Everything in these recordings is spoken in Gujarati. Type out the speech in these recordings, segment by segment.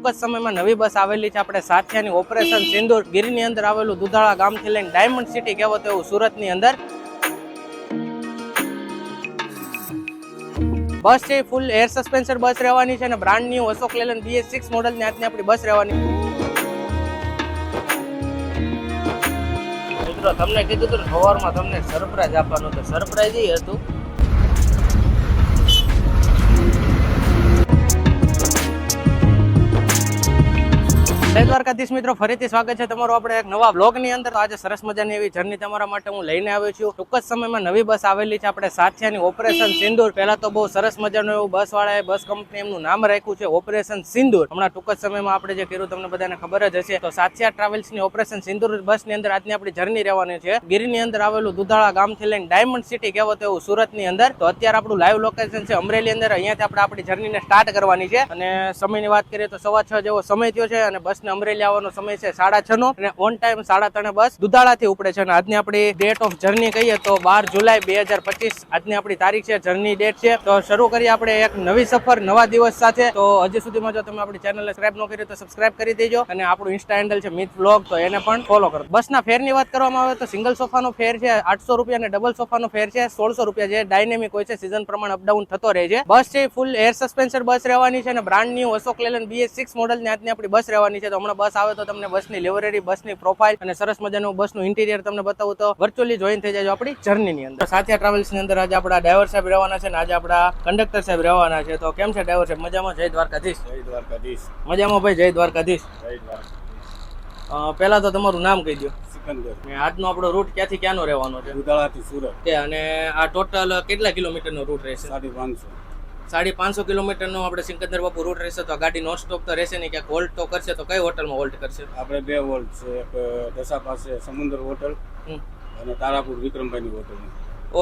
ટૂંક જ સમયમાં નવી બસ આવેલી છે. આપણે સાથિયાની ઓપરેશન સિંદૂર ગીરની અંદર આવેલું દુધાળા ગામથી લઈને ડાયમંડ સિટી કહેવાતું એવું સુરતની અંદર. બસ છે ફૂલ એર સસ્પેન્સર બસ રહેવાની છે અને brand new Ashok Leyland BS six મોડલની આજની આપણી બસ રહેવાની. મિત્રો, તમને કીધું હતું સવારમાં તમને સરપ્રાઈઝ આપવાનું તો સરપ્રાઈઝ એ હતું જય દ્વારકાધીશ મિત્રો, ફરીથી સ્વાગત છે તમારું આપણે એક નવા બ્લોગની અંદર આજે સરસ મજાની એવી જર્ની તમારા માટે હું લઈને આવ્યો છું. ટૂંક જ સમયમાં નવી બસ આવેલી છે. આપણે સાથિયાની ઓપરેશન સિંદુર. પહેલા તો બહુ સરસ મજાનું એવું બસ વાળાએ બસ કંપની એમનું નામ રાખ્યું છે ઓપરેશન સિંદુર. હમણાં ટૂંક જ સમયમાં આપણે જે કર્યું તમને બધાને ખબર જ હશે. તો સાથિયા ટ્રાવેલ્સની ઓપરેશન સિંદૂર બસની અંદર આજની આપણી જર્ની રહેવાની છે. ગીરની અંદર આવેલું દુધાળા ગામથી લઈને ડાયમંડ સિટી કહેવાતું એવું સુરતની અંદર. તો અત્યારે આપણું લાઈવ લોકેશન છે અમરેલી અંદર. અહીંયાથી આપણે આપણી જર્નીને સ્ટાર્ટ કરવાની છે. અને સમયની વાત કરીએ તો સવા છ જેવો સમય થયો છે અને બસને અમરેલી આવવાનો સમય છે સાડા છ નો અને ઓન ટાઈમ સાડા ત્રણે બસ. દુધાળાથી ઉપડે છે અને આજની આપણી ડેટ ઓફ જર્ની કહીએ તો બાર જુલાઈ બે હજાર પચીસ. આજની આપણી તારીખ છે જર્ની ડેટ છે. તો શરૂ કરીએ આપણે એક નવી સફર, નવા દિવસ સાથે. તો હજી સુધીમાં જો તમે આપણી ચેનલ સબસ્ક્રાઈબ ન કરી તો સબસ્ક્રાઈબ કરી દેજો. અને આપણું ઇન્સ્ટા હેન્ડલ છે મિથ બ્લોગ તો એને પણ ફોલો કરો. બસના ફેરની વાત કરવામાં આવે તો સિંગલ સોફાનો ફેર છે, આઠસો રૂપિયા અને ડબલ સોફાનો ફેર છે, સોળસો રૂપિયા જે ડાયનેમિક હોય છે સિઝન પ્રમાણે અપડાઉન થતો રહે છે. બસ છે ફૂલ એર સસ્પેન્સર બસ રહેવાની છે અને brand new Ashok Leyland BS six મોડલની આજની આપણી બસ રહેવાની છે. તો હમણાં બસ આવે તો તમને બસની લેવરેરી બસની પ્રોફાઇલ અને સરસ મજાનું બસનું ઇન્ટિરિયર તમને બતાવું તો વર્ચ્યુઅલી જોઈન થઈ જાય આપણી જર્નીની અંદર. સાથિયા ટ્રાવેલ્સની અંદર આજે આપણા ડ્રાઈવર સાહેબ રહેવાના છે અને આજે આપણા કંડક્ટર સાહેબ રહેવાના છે. તો કેમ છે ડ્રાઈવર સાહેબ? મજામાં? જય દ્વારકાધીશ. જય દ્વારકાધીશ. મજામાં ભાઈ? જય દ્વારકાધીશ. જય દ્વારકાધીશ. પહેલા તો તમારું નામ કહી દો સિકંદર. ને આજનો આપણો રૂટ ક્યાંથી ક્યાંનો રહેવાનો છે? ઉદાળાથી સુરત. કે અને આ ટોટલ કેટલા કિલોમીટરનો રૂટ રહેશે? સાડી પાંચસો. સાડી પાંચસો કિલોમીટરનો આપણે સિકંદર બાપુ રૂટ રહેશે તો ગાડી નોન સ્ટોપ તો રહેશે નહીં. ક્યાંક હોલ્ટ તો કરશે તો કઈ હોટલમાં હોલ્ટ કરશે? આપણે બે હોલ્ટ છે. એક દશા પાસે સમુદ્ર હોટલ. અને તારાપુર વિક્રમભાઈની હોટલ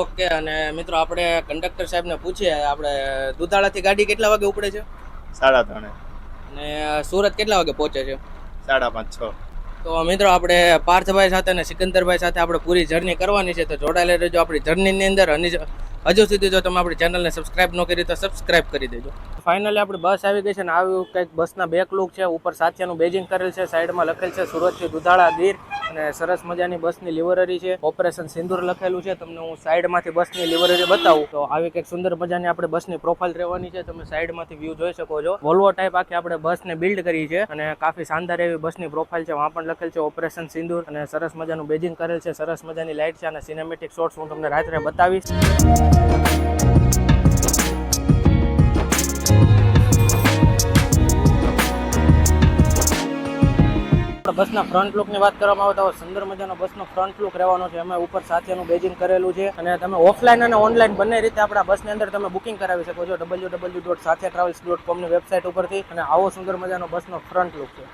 ઓકે અને મિત્રો આપણે કંડક્ટર સાહેબને પૂછીએ આપણે દુધાળાથી ગાડી કેટલા વાગે ઉપડે છે? સાડા ત્રણે. અને સુરત કેટલા વાગે પહોંચે છે? સાડા પાંચ છ. તો મિત્રો આપણે પાર્થભાઈ સાથે અને સિકંદરભાઈ સાથે આપણે પૂરી જર્ની કરવાની છે. તો જોડાયેલા રહેજો આપણી જર્નીની અંદર. અને હજુ સુધી જો તમે આપણી ચેનલને સબસ્ક્રાઇબ ન કરી તો સબસ્ક્રાઇબ કરી દેજો. ફાઇનલી આપણી બસ આવી ગઈ છે ને આવ્યું કંઈક બસના બેક લુક છે, ઉપર સાથિયાનું બેજિંગ કરેલ છે સાઈડમાં લખેલ છે, સુરતથી દુધાળા ગીર અને સરસ મજાની બસની લિવરરી છે. ઓપરેશન સિંદૂર લખેલું છે, તમને હું સાઈડમાંથી બસની લિવરરી બતાવું. તો આવી કંઈક સુંદર મજાની આપણે બસની પ્રોફાઇલ રહેવાની છે, તમે સાઈડમાંથી વ્યૂ જોઈ શકો છો. વોલ્વો ટાઈપ આખી આપણે બસને બિલ્ડ કરી છે અને કાફી શાનદાર એવી બસની પ્રોફાઇલ છે. વहाँ પણ લખેલ છે ઓપરેશન સિંદૂર અને સરસ મજાનું બેજિંગ કરેલ છે, સરસ મજાની લાઇટ છે અને સિનેમેટિક શોટ્સ હું તમને રાત્રે બતાવીશ. બસના ફ્રન્ટ લુકની વાત કરવામાં આવે તો સુંદર મજાનો બસનો ફ્રન્ટ લુક રહેવાનો છે. એમાં ઉપર સાથેનું બેજિંગ કરેલું છે અને તમે ઓફલાઈન અને ઓનલાઈન બંને રીતે આપણા બસની અંદર તમે બુકિંગ કરાવી શકો છો. ડબલ્યુ ડબલ્યુ ડોટ સાથે ટ્રાવેલ્સ ડોટ કોમની વેબસાઇટ ઉપરથી અને આવો સુંદર મજાનો બસનો ફ્રન્ટ લુક છે.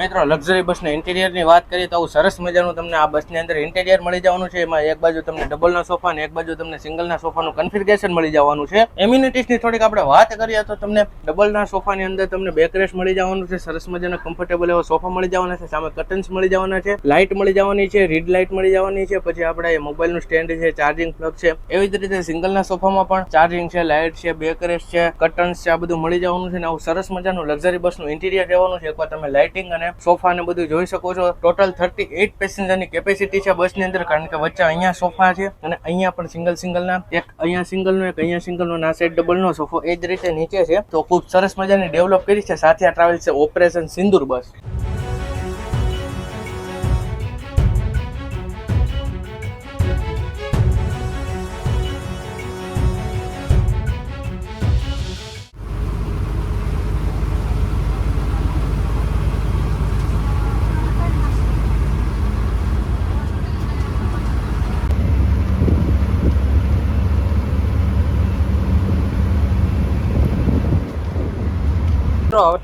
મિત્રો લક્ઝરી બસના ઇન્ટિરિયરની વાત કરીએ તો આવું સરસ મજાનું તમને આ બસની અંદર ઇન્ટિરિયર મળી જવાનું છે. એમાં એક બાજુ તમને ડબલના સોફા અને એક બાજુ તમને સિંગલના સોફાનું કન્ફિગરેશન મળી જવાનું છે. એમ્યુનિટીસની થોડીક આપણે વાત કરીએ તો તમને ડબલના સોફાની અંદર તમને બેકરેસ્ટ મળી જવાનું છે. સરસ મજાના કમ્ફર્ટેબલ એવા સોફા મળી જવાના છે. સામે કર્ટન્સ મળી જવાના છે. લાઇટ મળી જવાની છે. રીડ લાઇટ મળી જવાની છે. પછી આપણે મોબાઈલનું સ્ટેન્ડ છે ચાર્જિંગ પ્લગ છે. એવી જ રીતે સિંગલના સોફામાં પણ ચાર્જિંગ છે લાઇટ છે બેકરેસ્ટ છે કર્ટન્સ છે, આ બધું મળી જવાનું છે અને આવું સરસ મજાનું લક્ઝરી બસનું ઇન્ટિરિયર રહેવાનું છે. એકવાર તમે લાઇટિંગ અને સોફા ને બધું જોઈ શકો છો. ટોટલ થર્ટી એઇટ પેસેન્જરની કેપેસિટી છે બસની અંદર, કારણ કે વચ્ચે અહીંયા સોફા છે અને અહીંયા પણ સિંગલ સિંગલના એક અહીંયા સિંગલનો એક અહીંયા સિંગલનો ના સાઈડ ડબલનો સોફો એ જ રીતે નીચે છે. તો ખૂબ સરસ મજાની ડેવલપ કરી છે. સાથે આ ટ્રાવેલ છે ઓપરેશન સિંદુર બસ.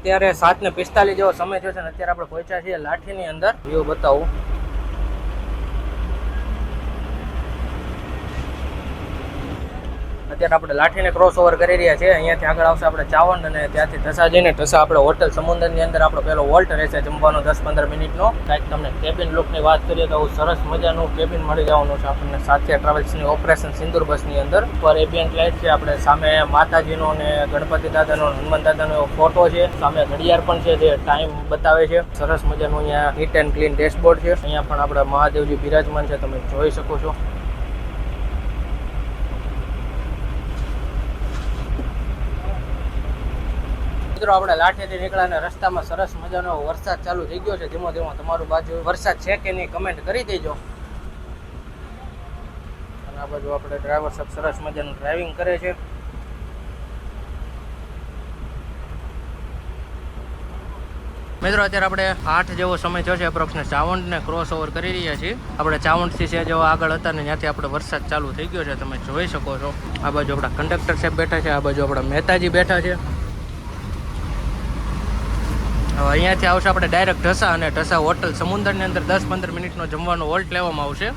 અત્યારે સાત ને પિસ્તાલીસ જેવો સમય થયો છે અને અત્યારે આપણે પહોંચ્યા છીએ લાઠીની અંદર. વ્યૂ બતાવું. અત્યારે આપણે લાઠીને ક્રોસ ઓવર કરી રહ્યા છીએ. અહીંયાથી આગળ આવશે આપણે ચાવંડ અને ત્યાંથી ઢસા જઈને ઢસા આપણે હોટલ સમુદ્રની અંદર આપણો પહેલો વોલ્ટ રહેશે જમવાનો દસ પંદર મિનિટનો. કાંઈક તમને કેબિન લુકની વાત કરીએ તો સરસ મજાનું કેબિન મળી જવાનું છે આપણને સાથિયા ટ્રાવેલ્સની ઓપરેશન સિંદુર બસની અંદર. પર એબિયન્ટ લાઇટ છે, આપણે સામે માતાજીનો અને ગણપતિ દાદાનો હનુમાન દાદાનો ફોટો છે. સામે ઘડિયાળ પણ છે જે ટાઈમ બતાવે છે. સરસ મજાનું અહીંયા નીટ એન્ડ ક્લીન ડેશબોર્ડ છે. અહીંયા પણ આપણા મહાદેવજી બિરાજમાન છે, તમે જોઈ શકો છો. મિત્રો, આપણે લાઠીથી નીકળ્યા રસ્તામાં સરસ મજાનો વરસાદ ચાલુ થઈ ગયો છે. ધીમો ધીમો તમારું બાજુ વરસાદ છે કે નહીં કમેન્ટ કરી દેજો. અને આ બાજુ આપણે ડ્રાઈવર સાહેબ સરસ મજાનું ડ્રાઇવિંગ કરે છે. મિત્રો, અત્યારે આપણે આઠ જેવો સમય થયો છે એપ્રોક્સને ચાવંડને ક્રોસ ઓવર કરી રહ્યા છીએ. આપણે ચાવંડથી છે જેવો આગળ હતા ને ત્યાંથી આપણે વરસાદ ચાલુ થઈ ગયો છે. તમે જોઈ શકો છો. આ બાજુ આપણા કંડક્ટર સાહેબ બેઠા છે, આ બાજુ આપણા મહેતાજી બેઠા છે. અહીંયાથી આવશે આપણે ડાયરેક્ટ ઢસા અને ઢસા હોટલ સમુદ્રની અંદર દસ પંદર મિનિટનો જમવાનો હોલ્ટ લેવામાં આવશે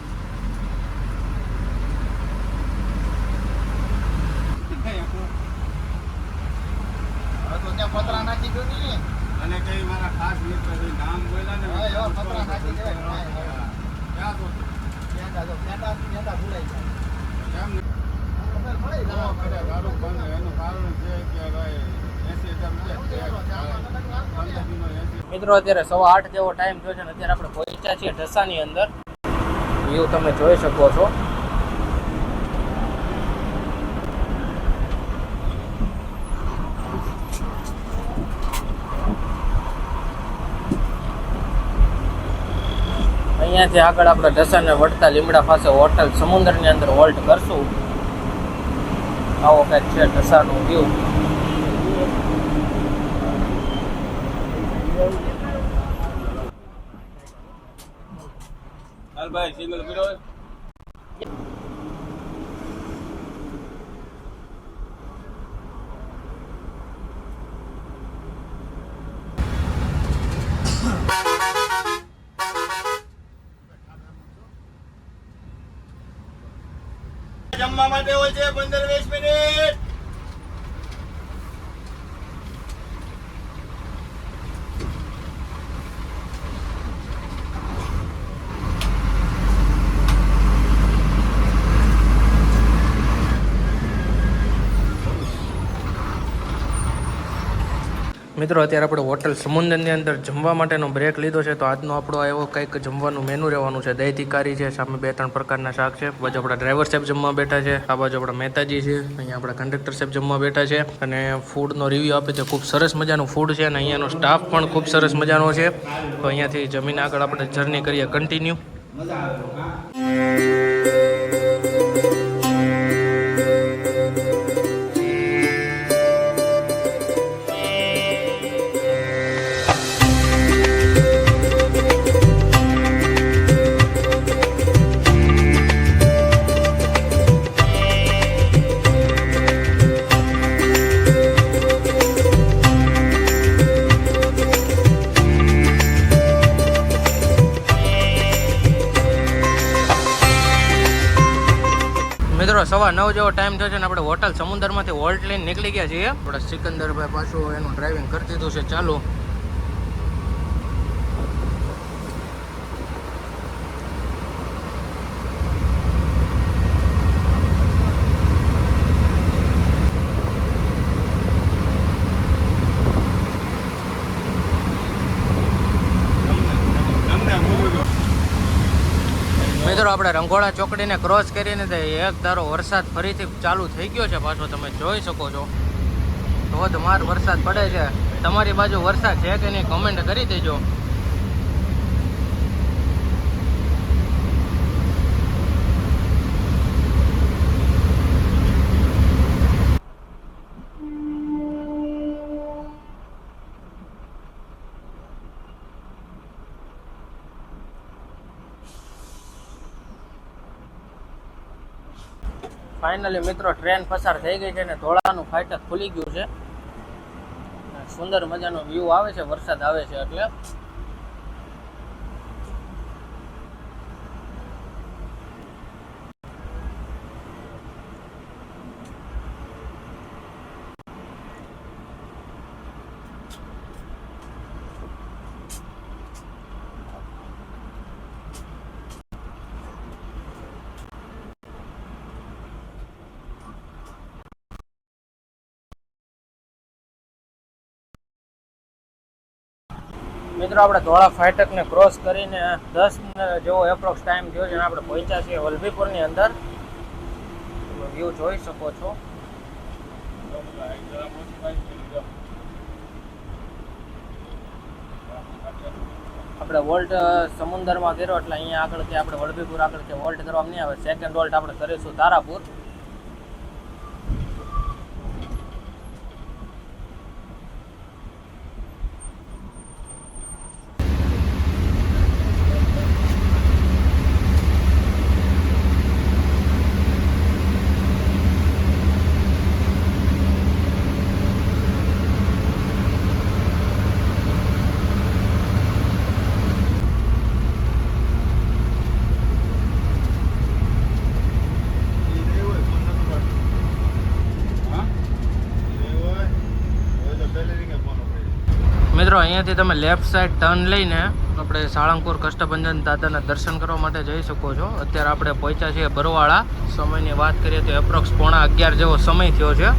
અને કઈ મારા ખાસ મિત્ર છે, નામ બોલ્યા ને હા, એવા પતરા નાખી દે. ક્યાં તો? કેમ ને? બહુ કરે, દારૂ બંધ. એનું કારણ છે કે ભાઈ 80,000 રૂપિયા tax. પંદર દિનનો 80,000 મિત્રો, અત્યારે સવા આઠ જેવો ટાઈમ થયો છે ને અત્યારે આપણે પહોંચ્યા છીએ ઢસાની અંદર. વ્યૂ તમે જોઈ શકો છો. અહીંયાથી આગળ આપણે ઢસાને વળતા લીમડા પાસે હોટલ સમુદ્રની અંદર હોલ્ટ કરશું. આવો કંઈક છે ઢસાનું વ્યૂ ભાઈ સિગ્નલ પીડો જમવા માટે હોય છે પંદર વીસ મિનિટ મિત્રો, અત્યારે આપણે હોટલ સમુંદરની અંદર જમવા માટેનો બ્રેક લીધો છે, તો આજનો આપણો એવો કંઈક જમવાનું મેનુ રહેવાનું છે. દહીં તિકારી છે, સામે બે ત્રણ પ્રકારના શાક છે. બાજુ આપણા ડ્રાઈવર સાહેબ જમવા બેઠા છે, આ બાજુ આપણા મહેતાજી છે, અહીંયા આપણા કંડક્ટર સાહેબ જમવા બેઠા છે. અને ફૂડનો રિવ્યૂ આપે છે, ખૂબ સરસ મજાનું ફૂડ છે, અને અહીંયાનો સ્ટાફ પણ ખૂબ સરસ મજાનો છે. તો અહીંયાથી જમીન આગળ આપણે જર્ની કરીએ કન્ટિન્યુ મજા સવા નવ જેવો ટાઈમ થયો છે ને આપણે હોટલ સમુદ્રમાંથી હોલ્ટ લઈને નીકળી ગયા છીએ. આપણે સિકંદરભાઈ પાછું એનું ડ્રાઇવિંગ કરી દીધું છે. ચાલુ તમને બોલું મિત્રો, આપણે રંગોળા ચોકડીને ક્રોસ કરીને એક ધારો વરસાદ ફરીથી ચાલુ થઈ ગયો છે પાછો તમે જોઈ શકો છો. ધોધમાર વરસાદ પડે છે. તમારી બાજુ વરસાદ છે કે નહીં કમેન્ટ કરી દેજો. ફાઇનલી મિત્રો ટ્રેન પસાર થઈ ગઈ છે અને ધોળાનું ફાટક ખુલી ગયું છે. સુંદર મજાનો વ્યૂ આવે છે, વરસાદ આવે છે એટલે. મિત્રો, આપણે ધોળા ફાટકને ક્રોસ કરીને દસ જેવો એપ્રોક્સ ટાઈમ થયો છે આપણે પહોંચ્યા છીએ વલભીપુરની અંદર. વ્યૂ જોઈ શકો છો. આપણે વોલ્ટ સમુદરમાં કર્યો, એટલે અહીંયા આગળથી આપણે વલભીપુર આગળથી વોલ્ટ કરવામાં નહીં આવે. સેકન્ડ વોલ્ટ આપણે કરીશું તારાપુર અહીંયાથી તમે લેફ્ટ સાઈડ ટર્ન લઈને આપણે સાળંગપુર કષ્ટભંજન દાદાના દર્શન કરવા માટે જઈ શકો છો. અત્યારે આપણે પહોંચ્યા છીએ બરવાળા સમયની વાત કરીએ તો એપ્રોક્સ પોણા અગિયાર જેવો સમય થયો છે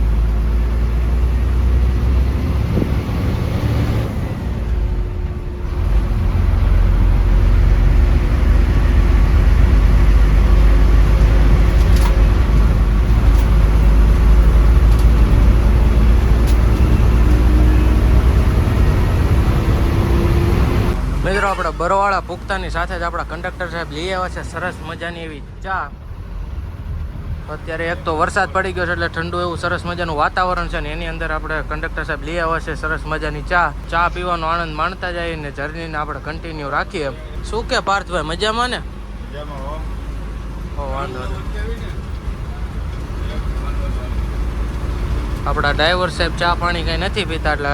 મિત્રો આપણે બરવાળા પુખ્તાની સાથે જ આપણા કંડક્ટર સાહેબ લઈ આવ્યા છે. સરસ મજાની એવી ચા. અત્યારે એક તો વરસાદ પડી ગયો છે એટલે ઠંડુ એવું સરસ મજાનું વાતાવરણ છે ને એની અંદર આપણે કંડક્ટર સાહેબ લઈ આવ્યા છે. સરસ મજાની ચા. ચા પીવાનો આનંદ માણતા જઈએ ને જર્નીને આપણે કન્ટિન્યુ રાખીએ. શું કે પાર્થભાઈ મજામાં ને? વાંધો આપણા ડ્રાઈવર સાહેબ ચા પાણી કંઈ નથી પીતા એટલે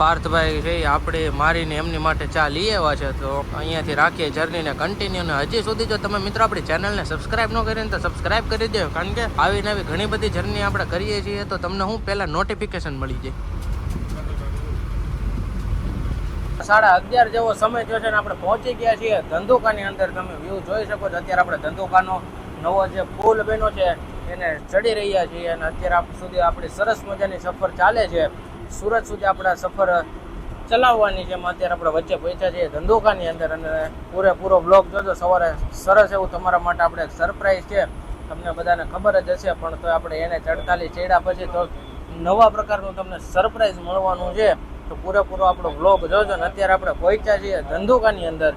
પાર્થભાઈ છે આપણે મારીને એમની માટે ચા લઈ આવ્યા છે. તો અહીંયાથી રાખીએ જર્નીને કન્ટિન્યુ ને હજી સુધી જો તમે મિત્રો આપણી ચેનલને સબસ્ક્રાઇબ ન કરીને તો સબસ્ક્રાઇબ કરી દો. કારણ કે આવી નવી ઘણી બધી જર્ની આપણે કરીએ છીએ તો તમને હું પહેલાં નોટિફિકેશન મળી જાય. સાડા અગિયાર જેવો સમય થયો છે ને આપણે પહોંચી ગયા છીએ. ધંધુકાની અંદર તમે વ્યૂ જોઈ શકો છો. અત્યારે આપણે ધંધુકાનો નવો જે પુલ બન્યો છે, એને ચડી રહ્યા છીએ અને અત્યારે સુધી આપણી સરસ મજાની સફર ચાલે છે. સુરત સુધી આપણા સફર ચલાવવાની છે અત્યારે આપણે વચ્ચે પહોંચ્યા છીએ ધંધોકાની અંદર અને પૂરેપૂરો બ્લોગ જોજો. સવારે સરસ એવું તમારા માટે આપણે એક સરપ્રાઈઝ છે. તમને બધાને ખબર જ હશે, પણ તો આપણે એને ચડતાલી ચડ્યા પછી તો નવા પ્રકારનું તમને સરપ્રાઈઝ મળવાનું છે. તો પૂરેપૂરો આપણો બ્લોગ જોજો ને અત્યારે આપણે પહોંચ્યા છીએ ધંધુકાની અંદર.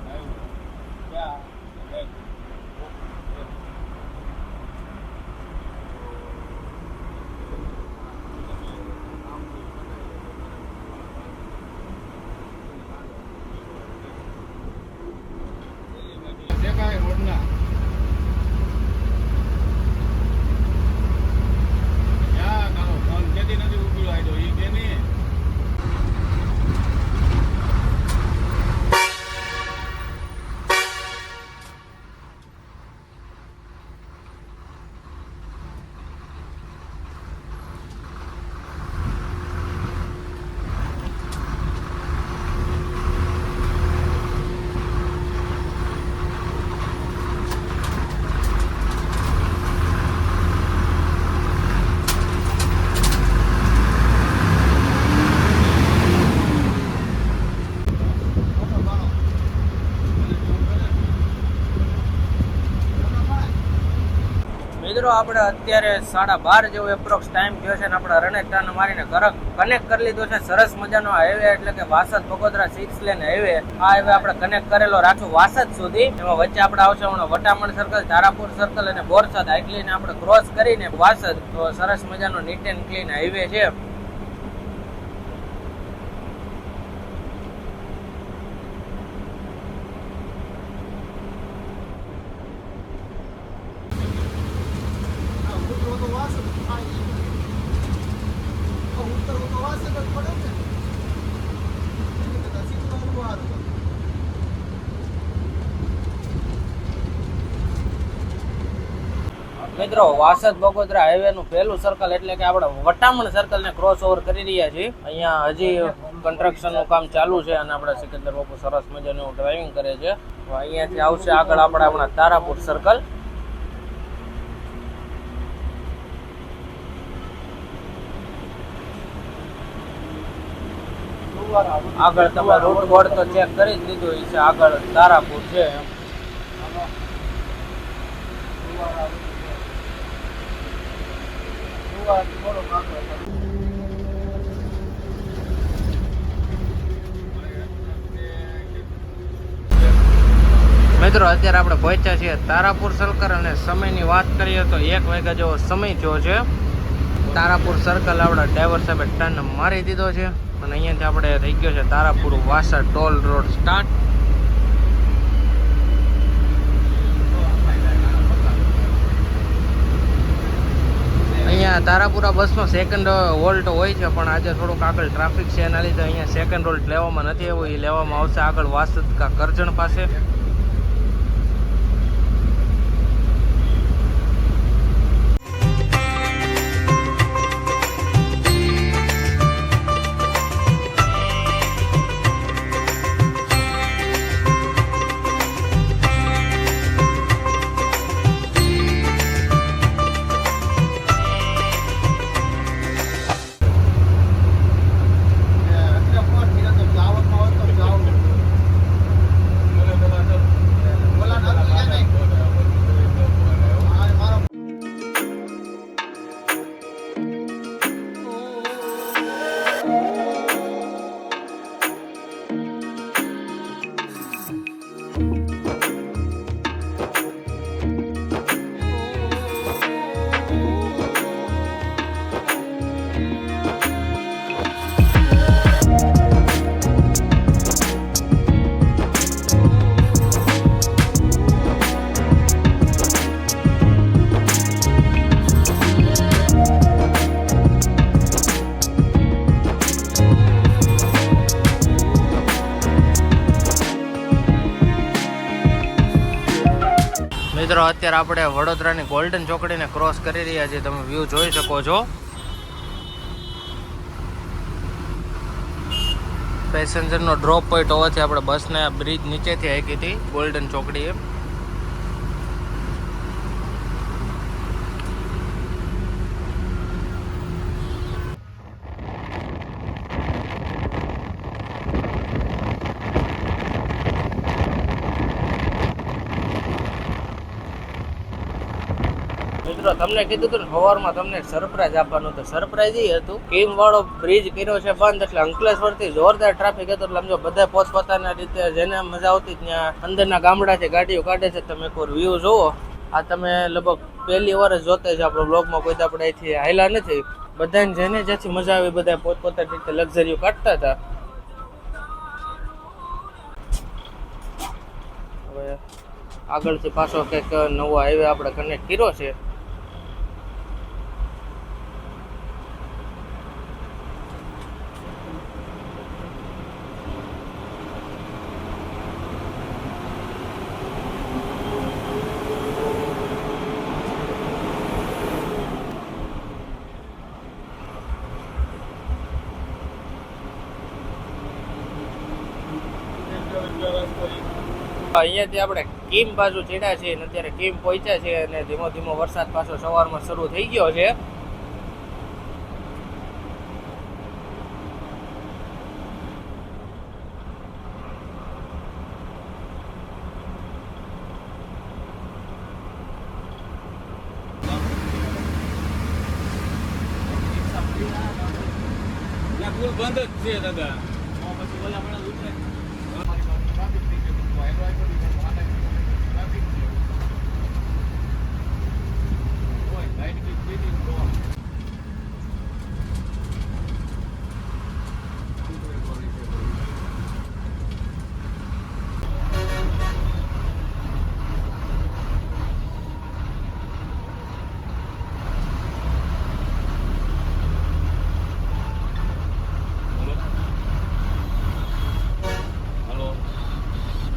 આપણે અત્યારે સાડા બાર જેવો એપ્રોક્સ ટાઈમ થયો છે ને આપણે રણેજ ટર્ન મારીને કનેક્ટ કરી લીધો છે. સરસ મજાનો હાઈવે એટલે કે Vasad Bagodara six lane highway આ હાઈવે આપણે કનેક્ટ કરેલો રાખ્યો વાસદ સુધી. એમાં વચ્ચે આપણે આવશે હમણાં વટામણ સર્કલ તારાપુર સર્કલ અને બોરસદ. આટલીને આપણે ક્રોસ કરીને વાસદ. તો સરસ મજાનો નીટ એન્ડ ક્લીન હાઈવે છે. મિત્રો, વાસદ બગોદરા હાઈવે નું પહેલું સર્કલ એટલે કે આપણે વટામણ સર્કલ ને ક્રોસ ઓવર કરી રહ્યા છીએ. અહીંયા હજી કન્સ્ટ્રક્શનનું કામ ચાલુ છે અને આપણે સિકંદર બાપુ સરસ મજાનું ડ્રાઇવિંગ કરે છે. અહીંયાથી આવશે આગળ આપણે આપણા તારાપુર સર્કલ આગળ તમે રૂટ બોર્ડ તો ચેક કરી જ લીધું છે આગળ તારાપુર છે. મિત્રો, અત્યારે આપણે પહોંચ્યા છીએ તારાપુર સર્કલ અને સમયની વાત કરીએ તો એક વાગ્યા જેવો સમય થયો છે. તારાપુર સર્કલ આપણા ડ્રાઈવર સાહેબે ટર્ન મારી દીધો છે. અને અહીંયાથી આપણે થઈ ગયો છે Tarapur Vasad toll road start અહીંયા તારાપુરા બસનો સેકન્ડ વોલ્ટ હોય છે, પણ આજે થોડુંક આગળ ટ્રાફિક છે, એના લીધે અહીંયા સેકન્ડ વોલ્ટ લેવામાં નથી એવું એ લેવામાં આવશે આગળ વાસદ કા કરજણ પાસે. મિત્રો, અત્યારે આપણે વડોદરાની ગોલ્ડન ચોકડીને ક્રોસ કરી રહ્યા છીએ. તમે વ્યૂ જોઈ શકો છો. પેસેન્જરનો ડ્રોપ પોઈન્ટ હોવાથી આપણે બસને બ્રિજ નીચેથી હાકી હતી ગોલ્ડન ચોકડીએ. મિત્રો તમને કીધું હતું ને સવારમાં તમને સરપ્રાઈઝ આપવાનું હતું સરપ્રાઈઝ એ હતું. કેમ વાળો બ્રિજ કર્યો છે બંધ, એટલે અંકલેશ્વરથી જોરદાર ટ્રાફિક હતો. એટલે સમજો બધા પોતપોતાના રીતે જેને મજા આવતી ત્યાં અંદરના છે, ગાડીઓ કાઢે છે. તમે વાર વ્યૂ જોવો આ તમે લગભગ પહેલી વાર જ જોતા છે આપણો બ્લોગમાં કોઈ આપણે અહીંથી હાયલા નથી. બધાને જેને જ્યાંથી મજા આવી બધા પોતપોતાની રીતે લક્ઝરીઓ કાઢતા હતા. આગળથી પાછો કંઈક નવો હાઈવે આપણે કનેક્ટ કર્યો છે. અહીંયાથી આપણે કીમ બાજુ ચડ્યા છે અને અત્યારે કીમ પહોંચ્યા છે અને ધીમો ધીમો વરસાદ પાછો સવારમાં શરૂ થઈ ગયો છે પુલ બંધ જ છે દાદા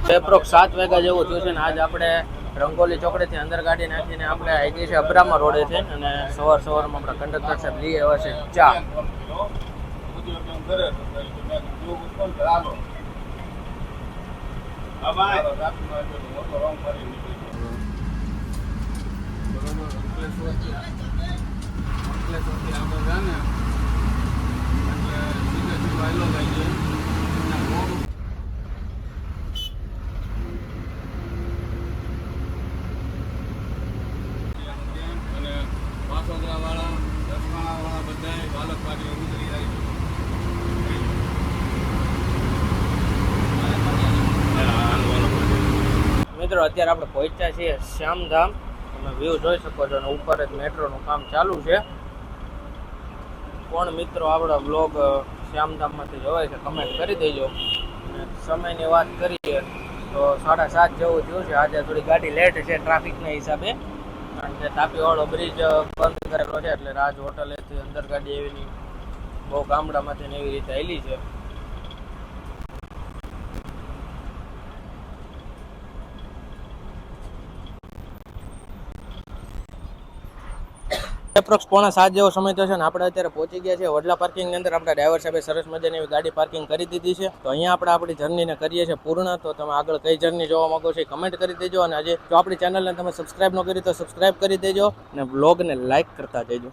એપ્રોક્સ સાત વાગ્યા જેવું થયું છે ને આજ આપણે રંગોલી ચોકડીથી અંદર ગાડી નાખીને આપણે આવી છે અબ્રામાં રોડે છે અને સવાર સવારમાં આપણા કંડક્ટર સાહેબ લઈ આવ્યા છે ચા. એટલે સીધે સીધું આયલો જાય છે અત્યારે આપણે પહોંચ્યા છીએ શ્યામધામ. તમે વ્યૂ જોઈ શકો છો અને ઉપર જ મેટ્રોનું કામ ચાલુ છે. કોણ મિત્રો આપણા બ્લોગ શ્યામધામમાંથી જોવાય છે કમેન્ટ કરી દેજો. અને સમયની વાત કરીએ તો સાડા સાત જેવું થયું છે. આજે થોડી ગાડી લેટ છે ટ્રાફિકના હિસાબે. કારણ કે તાપીવાળો બ્રિજ બંધ કરેલો છે એટલે રાજ હોટલેથી અંદર ગાડી એવીની બહુ ગામડામાંથી એવી રીતે આવેલી છે. એપ્રોક્સ પોણા સાત જેવો સમય થશે ને આપણે અત્યારે પહોંચી ગયા છે વડલા પાર્કિંગની અંદર. આપણા ડ્રાઈવર સાહેબે સરસ મજાની ગાડી પાર્કિંગ કરી દીધી છે. તો અહીંયા આપણે આપણી જર્નીને કરીએ છીએ પૂર્ણ. તો તમે આગળ કઈ જર્ની જોવા માંગો છો કમેન્ટ કરી દેજો અને આજે જો આપણી ચેનલને તમે સબસ્ક્રાઈબ ન કરી તો સબસ્ક્રાઇબ કરી દેજો અને બ્લોગને લાઇક કરતા જજો.